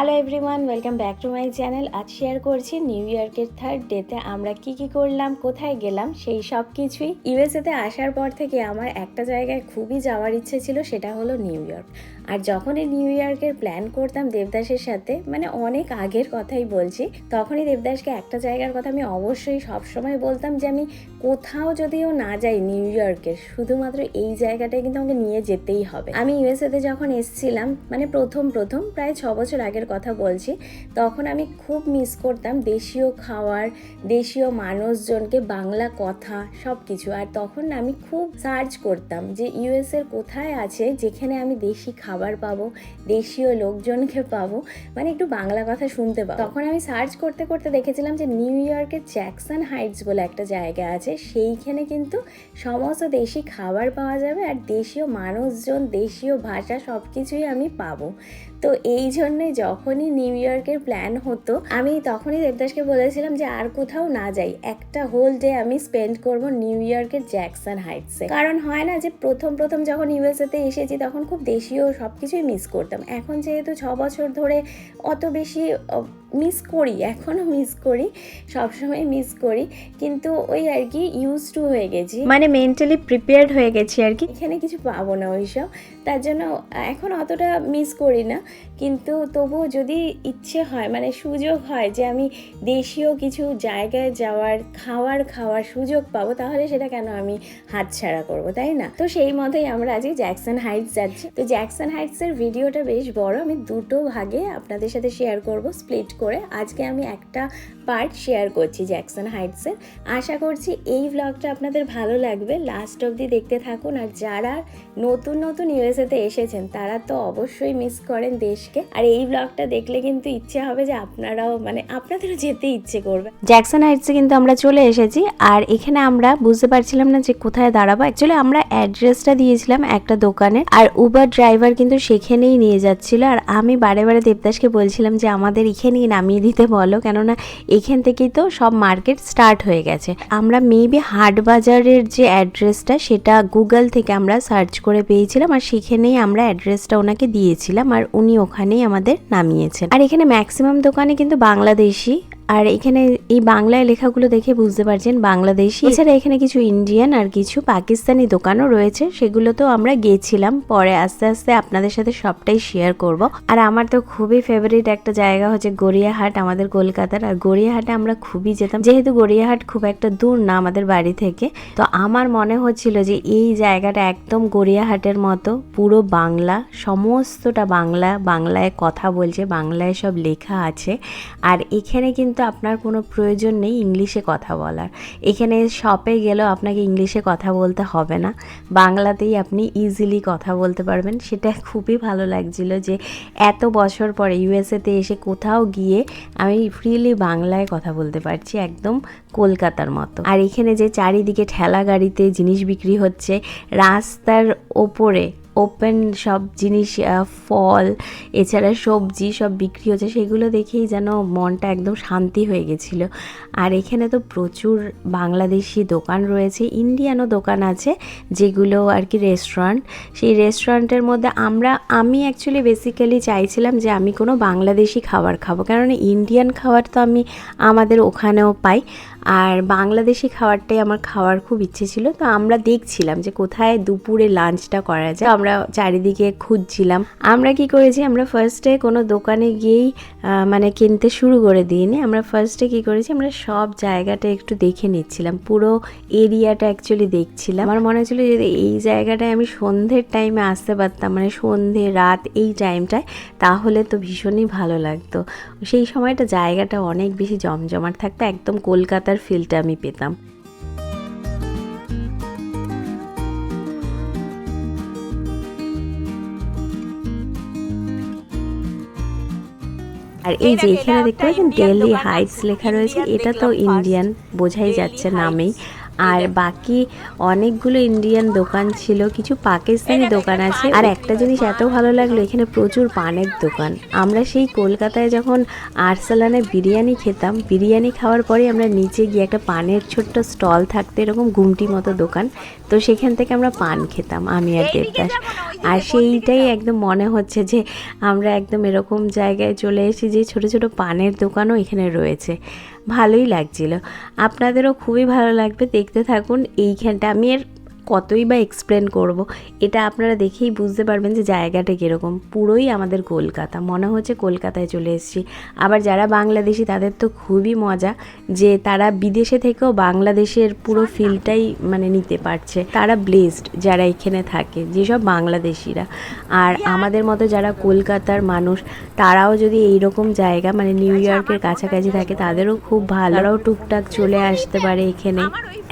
Hello everyone welcome back to my channel আজ share করছি New ইয়র্কের থার্ড ডেতে আমরা কি কি করলাম, কোথায় গেলাম, সেই সব কিছুই। ইউএসএতে আসার পর থেকে আমার একটা জায়গায় খুবই যাওয়ার ইচ্ছে ছিল, সেটা হলো নিউ ইয়র্ক আর যখনই নিউ ইয়র্কের প্ল্যান করতাম দেবদাসের সাথে মানে অনেক আগের কথাই বলছি, তখনই দেবদাসকে একটা জায়গার কথা আমি অবশ্যই সবসময় বলতাম যে আমি কোথাও যদিও না যাই নিউ ইয়র্কের শুধুমাত্র এই জায়গাটায় কিন্তু আমাকে নিয়ে যেতেই হবে। আমি ইউএসএতে যখন এসছিলাম মানে প্রথম প্রথম প্রায় ছ বছর আগের কথা বলছি, তখন আমি খুব মিস করতাম দেশীয় খাওয়ার, দেশীয় মানুষজনকে, বাংলা কথা সব কিছু আর তখন আমি খুব সার্চ করতাম যে ইউএস এর কোথায় আছে, যেখানে আমি দেশি খাবার পাবো, দেশীয় লোকজনকে পাবো মানে একটু বাংলা কথা শুনতে পাবো। তখন আমি সার্চ করতে করতে দেখেছিলাম যে নিউ ইয়র্কের জ্যাকসন হাইটস বলে একটা জায়গা আছে, সেইখানে কিন্তু সমস্ত দেশি খাবার পাওয়া যাবে আর দেশীয় মানুষজন, দেশীয় ভাষা সব কিছুই আমি পাবো। তো এই জন্যই যখনই নিউ ইয়র্কের প্ল্যান হতো, আমি তখনই দেবদাসকে বলেছিলাম যে আর কোথাও না যাই, একটা হোল ডে আমি স্পেন্ড করব নিউ ইয়র্কের জ্যাকসন হাইটসে কারণ হয় না যে প্রথম প্রথম যখন ইউএসএতে এসেছি, তখন খুব দেশীয় কিছুই মিস করতাম। এখন যেহেতু ছ বছর ধরে অত বেশি মিস করি এখনও মিস করি সবসময় মিস করি কিন্তু ওই আর কি ইউজ টু হয়ে গেছি। মানে মেন্টালি প্রিপেয়ার্ড হয়ে গেছি আর কি। এখানে কিছু পাবো না ওইসব তার জন্য এখন অতটা মিস করি না কিন্তু তবুও যদি ইচ্ছে হয় মানে সুযোগ হয় যে আমি দেশীয় কিছু জায়গায় যাওয়ার খাওয়ার খাওয়ার সুযোগ পাবো তাহলে সেটা কেন আমি হাতছাড়া করব তাই না? তো সেই মতোই আমরা আজকে জ্যাকসন হাইটস যাচ্ছি। তো জ্যাকসন হাইটসের ভিডিওটা বেশ বড় আমি দুটো ভাগে আপনাদের সাথে শেয়ার করব স্প্লিট করে আজকে আমি একটা পার্ট শেয়ার করছি জ্যাকসন হাইটসের আশা করছি এই ব্লগটা আপনাদের ভালো লাগবে। লাস্ট অবধি দেখতে থাকুন। আর যারা নতুন নতুন ইউএসএতে এসেছেন, তারা তো অবশ্যই মিস করেন দেশকে। আর এই ব্লগটা দেখলে কিন্তু ইচ্ছে হবে যে আপনারাও মানে আপনাদেরও যেতে ইচ্ছে করবে। জ্যাকসন হাইটসে কিন্তু আমরা চলে এসেছি। আর এখানে আমরা বুঝতে পারছিলাম না যে কোথায় দাঁড়াবো। অ্যাকচুয়ালি আমরা অ্যাড্রেসটা দিয়েছিলাম একটা দোকানে আর উবার ড্রাইভার কিন্তু সেখানেই নিয়ে যাচ্ছিল। আর আমি বারে বারে দেবদাসকে বলছিলাম যে, আমাদের এখানেই নামিয়ে দিতে বলো। কেননা এখান থেকেই তো সব মার্কেট স্টার্ট হয়ে গেছে। আমরা মেবি হাট বাজারের যে অ্যাড্রেসটা সেটা গুগল থেকে আমরা সার্চ করে পেয়েছিলাম আর সেখানেই আমরা অ্যাড্রেসটা ওনাকে দিয়েছিলাম আর উনি ওখানেই আমাদের নামিয়েছেন। আর এখানে ম্যাক্সিমাম দোকানে কিন্তু বাংলাদেশি আর এখানে এই বাংলায় লেখাগুলো দেখে বুঝতে পারছেন বাংলাদেশি। এছাড়া এখানে কিছু ইন্ডিয়ান আর কিছু পাকিস্তানি দোকানও রয়েছে সেগুলো তো আমরা গেছিলাম। পরে আস্তে আস্তে আপনাদের সাথে সবটাই শেয়ার করব। আর আমার তো খুবই ফেভারিট একটা জায়গা হচ্ছে গড়িয়াহাট, আমাদের কলকাতার। আর গড়িয়াহাটে আমরা খুবই যেতাম। যেহেতু গড়িয়াহাট খুব একটা দূর না আমাদের বাড়ি থেকে, তো আমার মনে হচ্ছিল যে এই জায়গাটা একদম গড়িয়াহাটের মতো পুরো বাংলা, সমস্তটা বাংলা, বাংলায় কথা বলছে, বাংলায় সব লেখা আছে। আর এখানে কিন্তু কিন্তু আপনার কোনো প্রয়োজন নেই ইংলিশে কথা বলার। এখানে শপে গেলেও আপনাকে ইংলিশে কথা বলতে হবে না। বাংলাতেই আপনি ইজিলি কথা বলতে পারবেন। সেটা খুবই ভালো লাগছিল যে এত বছর পরে ইউএসএতে এসে কোথাও গিয়ে আমি ফ্রিলি বাংলায় কথা বলতে পারছি একদম কলকাতার মতো। আর এখানে যে চারিদিকে ঠেলা গাড়িতে জিনিস বিক্রি হচ্ছে, রাস্তার ওপরে ওপেন সব জিনিস ফল, এছাড়া সবজি সব বিক্রি হচ্ছে, সেগুলো দেখেই যেন মনটা একদম শান্তি হয়ে গেছিল। আর এখানে তো প্রচুর বাংলাদেশি দোকান রয়েছে, ইন্ডিয়ানও দোকান আছে, যেগুলো আর কি রেস্টুরেন্ট সেই রেস্টুরেন্টের মধ্যে আমরা, আমি অ্যাকচুয়ালি বেসিক্যালি চাইছিলাম যে আমি কোনো বাংলাদেশি খাবার খাব কারণ ইন্ডিয়ান খাবার তো আমি আমাদের ওখানেও পাই। আর বাংলাদেশি খাবারটাই আমার খাওয়ার খুব ইচ্ছে ছিল। তো আমরা দেখছিলাম যে কোথায় দুপুরে লাঞ্চটা করা যায়। আমরা চারিদিকে খুঁজছিলাম। আমরা কি করেছি, আমরা ফার্স্টে কোনো দোকানে গিয়েই মানে কিনতে শুরু করে দিইনি। আমরা ফার্স্টে কি করেছি, আমরা সব জায়গাটা একটু দেখে নিচ্ছিলাম। পুরো এরিয়াটা অ্যাকচুয়ালি দেখছিলাম। আমার মনে হচ্ছিল যদি এই জায়গাটায় আমি সন্ধ্যের টাইমে আসতে পারতাম মানে সন্ধে, রাত এই টাইমটায় তাহলে তো ভীষণই ভালো লাগতো। সেই সময়টা জায়গাটা অনেক বেশি জমজমাট থাকতো, একদম কলকাতার ফিলটা আমি পেতাম। আর এই যে এখানে দেখতে পাচ্ছেন ডেলি হাইটস লেখা রয়েছে এটা তো ইন্ডিয়ান বোঝাই যাচ্ছে নামেই। আর বাকি অনেকগুলো ইন্ডিয়ান দোকান ছিল কিছু পাকিস্তানি দোকান আছে। আর একটা জিনিস এত ভালো লাগল এখানে প্রচুর পানের দোকান। আমরা সেই কলকাতায় যখন আরসালানে বিরিয়ানি খেতাম বিরিয়ানি খাওয়ার পরে আমরা নিচে গিয়ে একটা পানের ছোট্ট স্টল থাকতো এরকম গুমটি মতো দোকান। তো সেখান থেকে আমরা পান খেতাম আমি আর দেবদাস। আর সেইটাই একদম মনে হচ্ছে যে আমরা একদম এরকম জায়গায় চলে এসেছি যে ছোট ছোট পানের দোকানও এখানে রয়েছে। ভালোই লাগছিল। আপনাদেরও খুবই ভালো লাগবে দেখতে থাকুন। এইখানটা আমি এর কতই বা এক্সপ্লেন করব এটা আপনারা দেখেই বুঝতে পারবেন যে জায়গাটা কীরকম। পুরোই আমাদের কলকাতা মনে হচ্ছে কলকাতায় চলে এসেছি। আবার যারা বাংলাদেশি তাদের তো খুবই মজা যে তারা বিদেশে থেকেও বাংলাদেশের পুরো ফিলটাই মানে নিতে পারছে। তারা ব্লেসড যারা এখানে থাকে যেসব বাংলাদেশিরা। আর আমাদের মতো যারা কলকাতার মানুষ তারাও যদি এইরকম জায়গা মানে নিউ ইয়র্কের কাছাকাছি থাকে তাদেরও খুব ভালো। তারাও টুকটাক চলে আসতে পারে এখানে।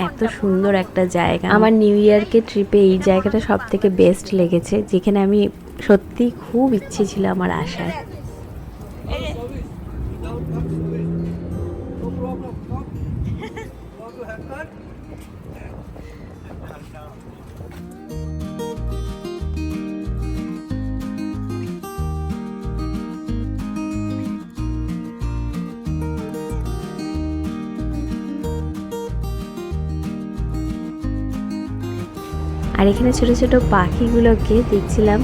এত সুন্দর একটা জায়গা। আমার নিউ ইয়র্কের ট্রিপে এই জায়গাটা সব থেকে বেস্ট লেগেছে, যেখানে আমি সত্যি খুব ইচ্ছে ছিল আমার আসার। আর এখানে ছোট ছোট পাখিগুলোকে দেখছিলাম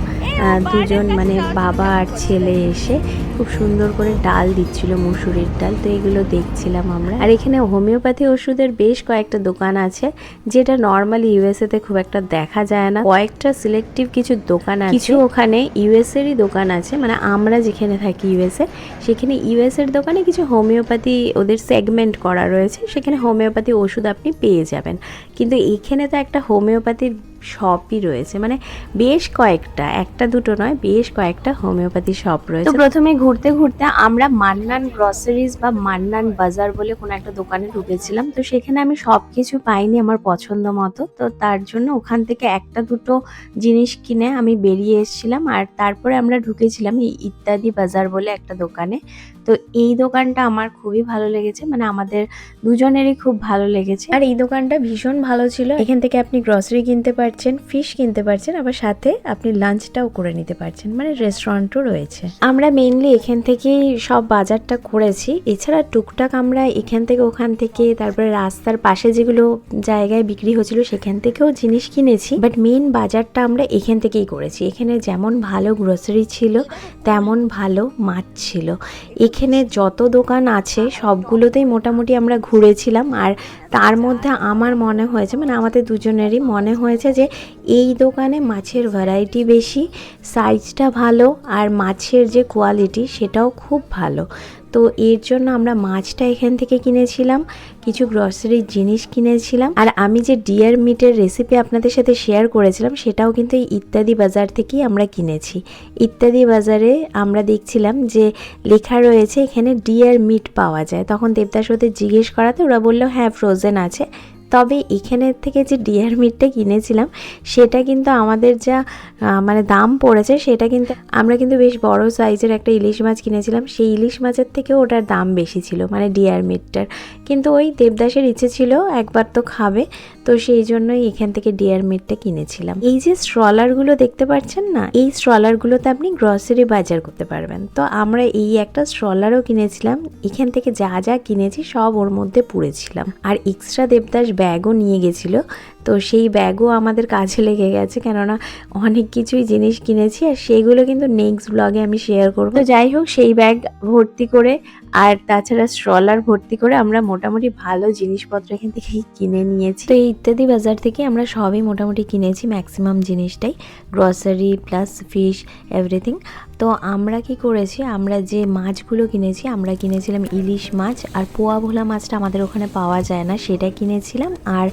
দুজন মানে বাবা আর ছেলে এসে খুব সুন্দর করে ডাল দিচ্ছিল, মুসুরির ডাল। তো এগুলো দেখছিলাম আমরা। আর এখানে হোমিওপ্যাথি ওষুধের বেশ কয়েকটা দোকান আছে, যেটা নর্মালি ইউএসএ তে খুব একটা দেখা যায় না। কয়েকটা সিলেক্টিভ কিছু দোকান আছে। কিছু ওখানে ইউএস এরই দোকান আছে মানে আমরা যেখানে থাকি ইউএসএ, সেখানে ইউএস এর দোকানে কিছু হোমিওপ্যাথি ওদের সেগমেন্ট করা রয়েছে। সেখানে হোমিওপ্যাথি ওষুধ আপনি পেয়ে যাবেন। কিন্তু এখানে তো একটা হোমিওপ্যাথির শপই রয়েছে। মানে বেশ কয়েকটা, একটা দুটো নয়, বেশ কয়েকটা হোমিওপ্যাথি শপ রয়েছে। তো প্রথমে ঘুরতে ঘুরতে আমরা মান্নান গ্রসারিজ বা মান্নান বাজার বলে কোনো একটা দোকানে ঢুকেছিলাম। তো সেখানে আমি সব কিছু পাইনি আমার পছন্দ মতো। তো তার জন্য ওখান থেকে একটা দুটো জিনিস কিনে আমি বেরিয়ে এসেছিলাম। আর তারপরে আমরা ঢুকেছিলাম এই ইত্যাদি বাজার বলে একটা দোকানে। তো এই দোকানটা আমার খুবই ভালো লেগেছে। মানে আমাদের দুজনেরই খুব ভালো লেগেছে। আর এই দোকানটা ভীষণ ভালো ছিল। এখান থেকে আপনি গ্রসারি কিনতে পারছেন ফিশ কিনতে পারছেন, আবার সাথে আপনি লাঞ্চটাও করে নিতে পারছেন মানে রেস্টুরেন্টও রয়েছে। আমরা মেনলি এখান থেকেই সব বাজারটা করেছি। এছাড়া টুকটাক আমরা এখান থেকে ওখান থেকে, তারপরে রাস্তার পাশে যেগুলো জায়গায় বিক্রি হচ্ছিল সেখান থেকেও জিনিস কিনেছি। বাট মেন বাজারটা আমরা এখান থেকেই করেছি। এখানে যেমন ভালো গ্রোসারি ছিল, তেমন ভালো মাছ ছিল। এখানে যত দোকান আছে, সবগুলোতেই মোটামুটি আমরা ঘুরেছিলাম। আর তার মধ্যে আমার মনে হয়েছে মানে আমাদের দুজনেরই মনে হয়েছে যে এই দোকানে মাছের ভ্যারাইটি বেশি সাইজটা ভালো, আর মাছের যে কোয়ালিটি সেটাও খুব ভালো। তো এর জন্য আমরা মাছটা এখান থেকে কিনেছিলাম, কিছু গ্রসারির জিনিস কিনেছিলাম। আর আমি যে ডিয়ার মিটের রেসিপি আপনাদের সাথে শেয়ার করেছিলাম, সেটাও কিন্তু এই ইত্যাদি বাজার থেকেই আমরা কিনেছি। ইত্যাদি বাজারে আমরা দেখছিলাম যে লেখা রয়েছে এখানে ডিয়ার মিট পাওয়া যায়। তখন দেবদাস ওদের জিজ্ঞেস করাতে ওরা বলল হ্যাঁ ফ্রোজেন আছে। তবে এখানের থেকে যে ডিয়ার মিটটা কিনেছিলাম, সেটা কিন্তু আমাদের যা মানে দাম পড়েছে, সেটা কিন্তু আমরা কিন্তু বেশ বড় সাইজের একটা ইলিশ মাছ কিনেছিলাম। সেই ইলিশ মাছের থেকেও ওটার দাম বেশি ছিল মানে ডিয়ার মিটটার কিন্তু ওই দেবদাসের ইচ্ছে ছিল, একবার তো খাবে, তো সেই জন্যই এখান থেকে ডিয়ার মিটটা কিনেছিলাম। এই যে স্ট্রলারগুলো দেখতে পাচ্ছেন না, এই স্ট্রলারগুলোতে আপনি গ্রসারি বাজার করতে পারবেন। তো আমরা এই একটা স্ট্রলারও কিনেছিলাম, এখান থেকে যা যা কিনেছি সব ওর মধ্যে পুড়েছিলাম। আর এক্সট্রা দেবদাস ব্যাগও নিয়ে গেছিল। তো সেই ব্যাগও আমাদের কাছে লেগে গেছে, কেননা অনেক কিছুই জিনিস কিনেছি আর সেইগুলো কিন্তু নেক্সট ব্লগে আমি শেয়ার করব। যাই হোক, সেই ব্যাগ ভর্তি করে আর তাছাড়া স্ট্রলার ভর্তি করে আমরা মোটামুটি ভালো জিনিসপত্র এখান থেকে কিনে নিয়েছি। তো এই ইত্যাদি বাজার থেকে আমরা সবই মোটামুটি কিনেছি ম্যাক্সিমাম জিনিসটাই গ্রসারি প্লাস ফিশ এভরিথিং তো আমরা কি করেছি, আমরা যে মাছগুলো কিনেছি, আমরা কিনেছিলাম ইলিশ মাছ আর পোয়া ভোলা মাছটা আমাদের ওখানে পাওয়া যায় না, সেটা কিনেছিলাম। আর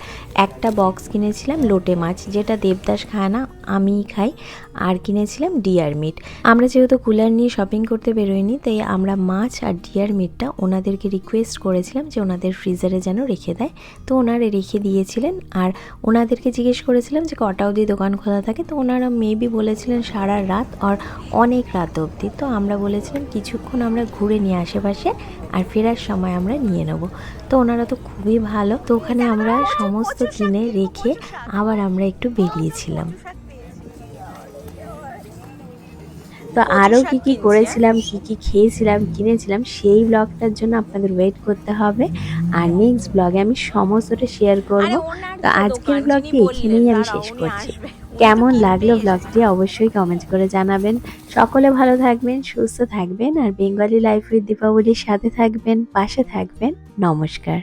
একটা বক্স কিনেছিলাম লোটে মাছ, যেটা দেবদাস খায় না, আমিই খাই। আর কিনেছিলাম ডিয়ার মিট। আমরা যেহেতু কুলার নিয়ে শপিং করতে বেরোইনি, তাই আমরা মাছ আর ডিয়ার মেটটা ওনাদেরকে রিকোয়েস্ট করেছিলাম যে ওনাদের ফ্রিজারে যেন রেখে দেয়। তো ওনারা রেখে দিয়েছিলেন আর ওনাদেরকে জিজ্ঞেস করেছিলাম যে কটা অবধি দোকান খোলা থাকে? তো ওনারা মেবি বলেছিলেন সারা রাত আর অনেক রাত অবধি। তো আমরা বলেছিলাম কিছুক্ষণ আমরা ঘুরে নিয়ে আশেপাশে আর ফেরার সময় আমরা নিয়ে নেব। তো ওনারা তো খুবই ভালো। তো ওখানে আমরা সমস্ত কিনে রেখে আবার আমরা একটু বেরিয়েছিলাম। তো আরও কি কি করেছিলাম কি কি খেয়েছিলাম কিনেছিলাম সেই ব্লগটার জন্য আপনাদের ওয়েট করতে হবে। আর নেক্সট ব্লগে আমি সমস্তটা শেয়ার করব। তো আজকের ব্লগটি এখানেই আমি শেষ করছি। কেমন লাগল ব্লগটি অবশ্যই কমেন্ট করে জানাবেন। সকলে ভালো থাকবেন সুস্থ থাকবেন আর বেঙ্গলি লাইফ উইথ দীপাবলির সাথে থাকবেন পাশে থাকবেন। নমস্কার।